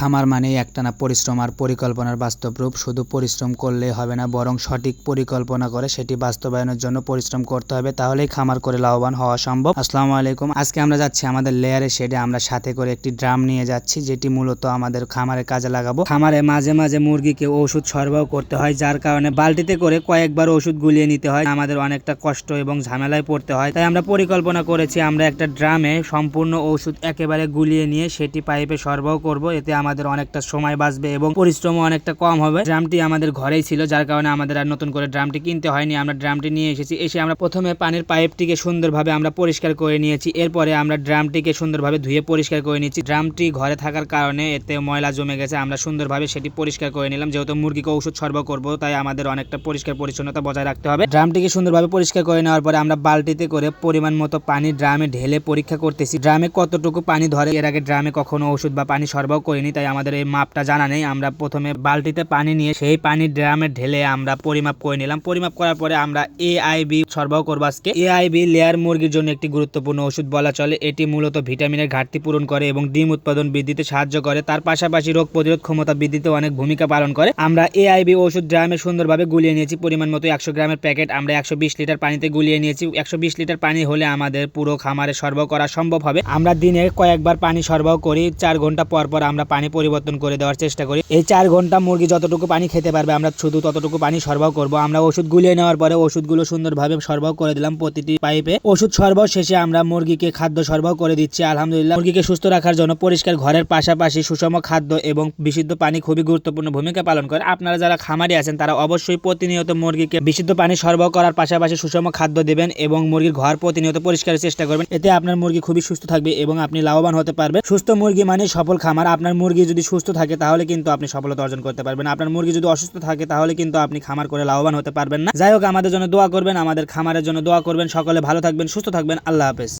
খামার মানেই একটানা পরিশ্রম আর পরিকল্পনার বাস্তব রূপ। শুধু পরিশ্রম করলেই হবে না, বরং সঠিক পরিকল্পনা করে সেটি বাস্তবায়নের জন্য পরিশ্রম করতে হবে। তাহলেই খামার করে লাভবান হওয়া সম্ভব। আসসালামু আলাইকুম। আজকে আমরা যাচ্ছি আমাদের লেয়ারের শেডে। আমরা সাথে করে একটি ড্রাম নিয়ে যাচ্ছি, যেটি মূলত আমাদের খামারে কাজে লাগাবো। খামারে মাঝে মাঝে মুরগিকে ওষুধ সরবরাহ করতে হয়, যার কারণে বালতিতে করে কয়েকবার ওষুধ গুলিয়ে নিতে হয়। আমাদের অনেকটা কষ্ট এবং ঝামেলায় পড়তে হয়। তাই আমরা পরিকল্পনা করেছি, আমরা একটা ড্রামে সম্পূর্ণ ওষুধ একেবারে গুলিয়ে নিয়ে সেটি পাইপে সরবরাহ করব। এতে আমাদের অনেকটা সময় বাঁচবে এবং পরিশ্রমও অনেকটা কম হবে। ড্রামটি আমাদের ঘরেই ছিল, যার কারণে আমাদের আর নতুন করে ড্রামটি কিনতে হয়নি। আমরা ড্রামটি নিয়ে এসেছি, এসে আমরা প্রথমে পানির পাইপটিকে সুন্দরভাবে আমরা পরিষ্কার করে নিয়েছি। এরপরে আমরা ড্রামটিকে সুন্দরভাবে ধুয়ে পরিষ্কার করে নিয়েছি। ড্রামটি ঘরে থাকার কারণে এতে ময়লা জমে গেছে। আমরা সুন্দরভাবে সেটি পরিষ্কার করে নিলাম। যেহেতু মুরগিকে ওষুধ সরবরাহ করব, তাই আমাদের অনেকটা পরিষ্কার পরিচ্ছন্নতা বজায় রাখতে হবে। ড্রামটিকে সুন্দরভাবে পরিষ্কার করে নেওয়ার পরে আমরা বালতিতে করে পরিমাণ মতো পানি ড্রামে ঢেলে পরীক্ষা করতেছি। ড্রামে কতটুকু পানি ধরে, এর আগে ড্রামে কখনো ওষুধ বা পানি সরবরাহ করিনি তাই আমাদের এই মাপটা জানা নেই। আমরা প্রথমে বালতিতে পানি নিয়ে সেই পানি ড্রামে ঢেলে আমরা পরিমাপ করে নিলাম। পরিমাপ করার পরে আমরা এআইবি সরবরাহ করব আজকে। এআইবি লেয়ার মুরগির জন্য একটি গুরুত্বপূর্ণ ওষুধ বলা চলে। এটি মূলত ভিটামিনের ঘাটতি পূরণ করে এবং ডিম উৎপাদন বৃদ্ধিতে সাহায্য করে। তার পাশাপাশি রোগ প্রতিরোধ ক্ষমতা বৃদ্ধিতে অনেক ভূমিকা পালন করে। আমরা এআইবি ওষুধ ড্রামে সুন্দরভাবে গুলিয়ে নিয়েছি। পরিমাণ মতো একশো গ্রামের প্যাকেট আমরা একশো বিশ লিটার পানিতে গুলিয়ে নিয়েছি। একশো বিশ লিটার পানি হলে আমাদের পুরো খামারে সরবরাহ করা সম্ভব হবে। আমরা দিনে কয়েকবার পানি সরবরাহ করি। চার ঘণ্টা পর পর আমরা পানি পরিবর্তন করে দেওয়ার চেষ্টা করি। এই চার ঘণ্টা মুরগি যতটুকু পানি খেতে পারবে, আমরা শুধু ততটুকু পানি সরবরাহ করব। আমরা ওষুধ গুলিয়ে নেওয়ার পরে ওষুধগুলো সুন্দরভাবে সরবরাহ করে দিলাম প্রতিটি পাইপে। ওষুধ সরবরাহ শেষে আমরা মুরগিকে খাদ্য সরবরাহ করে দিচ্ছি। আলহামদুলিল্লাহ, মুরগিকে সুস্থ রাখার জন্য পরিষ্কার ঘরের পাশাপাশি সুষম খাদ্য এবং বিশুদ্ধ পানি খুবই গুরুত্বপূর্ণ ভূমিকা পালন করে। আপনারা যারা খামারি আছেন, তারা অবশ্যই প্রতিনিয়ত মুরগিকে বিশুদ্ধ পানি সরবরাহ করার পাশাপাশি সুষম খাদ্য দেবেন এবং মুরগির ঘর প্রতিনিয়ত পরিষ্কারের চেষ্টা করবেন। এতে আপনার মুরগি খুবই সুস্থ থাকবে এবং আপনি লাভবান হতে পারবেন। সুস্থ মুরগি মানে সফল খামার। আপনার মুরগি যদি সুস্থ থাকে, তাহলে কিন্তু আপনি সফলতা অর্জন করতে পারবেন। আপনার মুরগি যদি অসুস্থ থাকে, তাহলে কিন্তু আপনি খামার করে লাভবান হতে পারবেন না। যাই হোক, আমাদের জন্য দোয়া করবেন, আমাদের খামারের জন্য দোয়া করবেন। সকলে ভালো থাকবেন, সুস্থ থাকবেন। আল্লাহ হাফেজ।